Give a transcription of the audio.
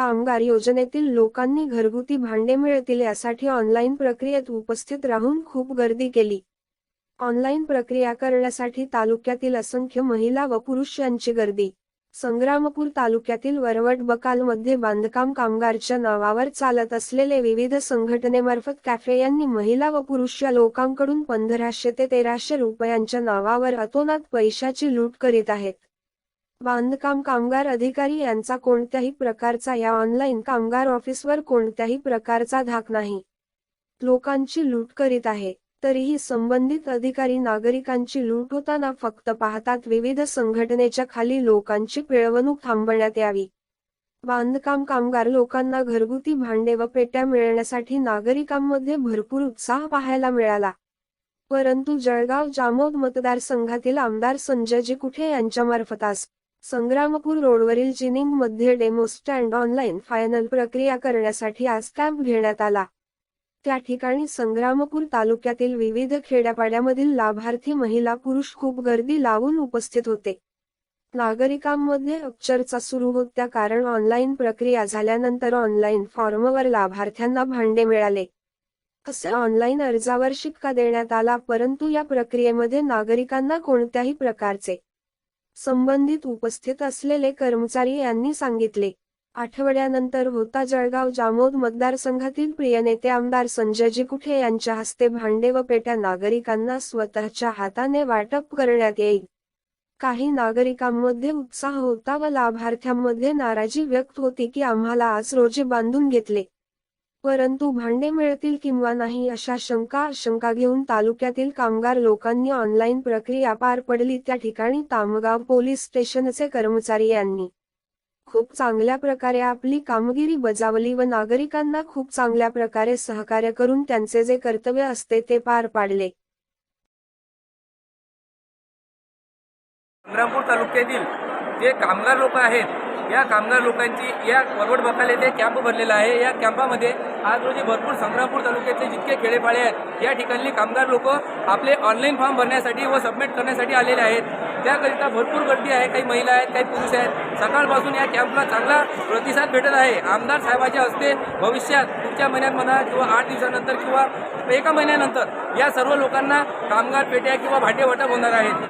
कामगार योजनेतील लोकांनी घरगुती भांडे मिळतील यासाठी ऑनलाईन प्रक्रियेत उपस्थित राहून खूप गर्दी केली. ऑनलाईन प्रक्रिया करण्यासाठी तालुक्यातील असंख्य महिला व पुरुष यांची गर्दी. संग्रामपूर तालुक्यातील वरवट बकालमध्ये बांधकाम कामगारच्या नावावर चालत असलेले विविध संघटनेमार्फत कॅफे यांनी महिला व पुरुष या लोकांकडून पंधराशे ते तेराशे रुपयांच्या नावावर अतोनात पैशाची लूट करीत आहेत. बांधकाम कामगार अधिकारी यांचा कोणत्याही प्रकारचा या ऑनलाईन कामगार ऑफिसवर कोणत्याही प्रकारचा धाक नाही. लोकांची लूट करीत आहे. तरीही संबंधित अधिकारी नागरिकांची लूट होताना फक्त पाहतात विविध संघटनेच्या खाली लोकांची पिळवणूक थांबवण्यात यावी. बांधकाम कामगार लोकांना घरगुती भांडे व पेट्या मिळण्यासाठी नागरिकांमध्ये भरपूर उत्साह पाहायला मिळाला. परंतु जळगाव जामोद मतदारसंघातील आमदार संजयजी कुठे यांच्यामार्फत आज संग्रामपूर रोडवरील जिनिंगमध्ये डेमो स्टँड ऑनलाईन फायनल प्रक्रिया करण्यासाठी आज कॅम्प घेण्यात आला. त्या ठिकाणी संग्रामपूर तालुक्यातील विविध खेड्यापाड्यामधील लाभार्थी महिला पुरुष खूप गर्दी लावून उपस्थित होते. नागरिकांमध्ये अक्षरचा सुरू होत्या कारण ऑनलाईन प्रक्रिया झाल्यानंतर ऑनलाईन फॉर्मवर लाभार्थ्यांना भांडे मिळाले. असे ऑनलाईन अर्जावर शिक्का देण्यात आला परंतु या प्रक्रियेमध्ये नागरिकांना कोणत्याही प्रकारचे संबंधित उपस्थित असलेले कर्मचारी यांनी सांगितले. आठवड्यानंतर होता जळगाव जामोद मतदारसंघातील प्रिय नेते आमदार संजयजी कुठे यांच्या हस्ते भांडे व पेट्या नागरिकांना स्वतःच्या हाताने वाटप करण्यात येईल? काही नागरिकांमध्ये उत्साह होता व लाभार्थ्यांमध्ये नाराजी व्यक्त होती की आम्हाला आज रोजी बांधून घेतले. परंतु भांडे मिळतील किंवा नाही अशा शंका शंका घेऊन तालुक्यातील कामगार लोकांनी ऑनलाईन प्रक्रिया पार पडली. त्या ठिकाणी तामगाव पोलीस स्टेशनचे कर्मचारी यांनी खूप चांगल्या प्रकारे आपली कामगिरी बजावली व नागरिकांना खूप चांगल्या प्रकारे सहकार्य करून त्यांचे जे कर्तव्य असते ते पार पाडले. संग्रामपूर तालुक्यातील जे कामगार लोक आहेत या कामगार लोकांची या वरवड बकाल येथे कॅम्प भरलेला आहे. या कॅम्पामध्ये आज रोजी भरपूर संग्रामपूर तालुक्यातले जितके खेडेपाडे आहेत या ठिकाणी कामगार लोक आपले ऑनलाईन फॉर्म भरण्यासाठी व सबमिट करण्यासाठी आलेले आहेत. त्याकरिता भरपूर गर्दी आहे. काही महिला आहेत काही पुरुष आहेत. सकाळपासून या कॅम्पला चांगला प्रतिसाद भेटत आहे. आमदार साहेबाच्या हस्ते भविष्यात पुढच्या महिन्यात म्हणा किंवा आठ दिवसानंतर किंवा एका महिन्यानंतर या सर्व लोकांना कामगार पेट्या किंवा भांडे वाटप होणार आहेत